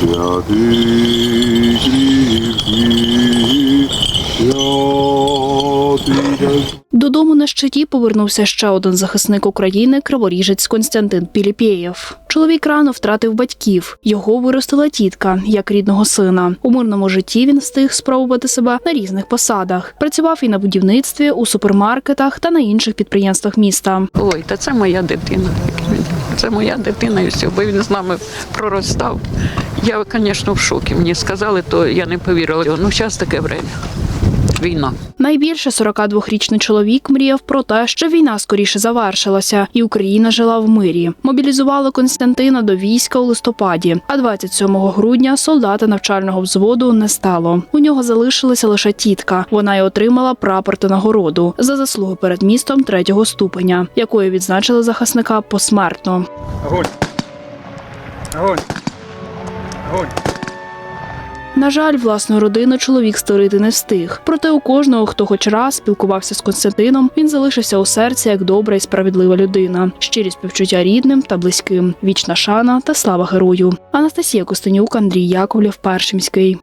Святий Додому на щиті повернувся ще один захисник України, криворіжець Константин Піліпєєв. Чоловік рано втратив батьків. Його виростила тітка як рідного сина. У мирному житті він встиг спробувати себе на різних посадах. Працював і на будівництві, у супермаркетах та на інших підприємствах міста. Ой, та це моя дитина. Це моя дитина і все, бо він з нами проростав. Я, звісно, в шокі. Мені сказали, то я не повірила. Ну, зараз таке время. Війна. Найбільше 42-річний чоловік мріяв про те, що війна скоріше завершилася, і Україна жила в мирі. Мобілізували Константина до війська у листопаді, а 27 грудня солдата навчального взводу не стало. У нього залишилася лише тітка. Вона й отримала прапор та нагороду за заслуги перед містом третього ступеня, якою відзначили захисника посмертно. Огонь! Огонь! Огонь! На жаль, власну родину чоловік створити не встиг. Проте у кожного, хто хоч раз спілкувався з Константином, він залишився у серці як добра і справедлива людина. Щирі співчуття рідним та близьким. Вічна шана та слава герою. Анастасія Костенюк, Андрій Яковлєв, Першимський.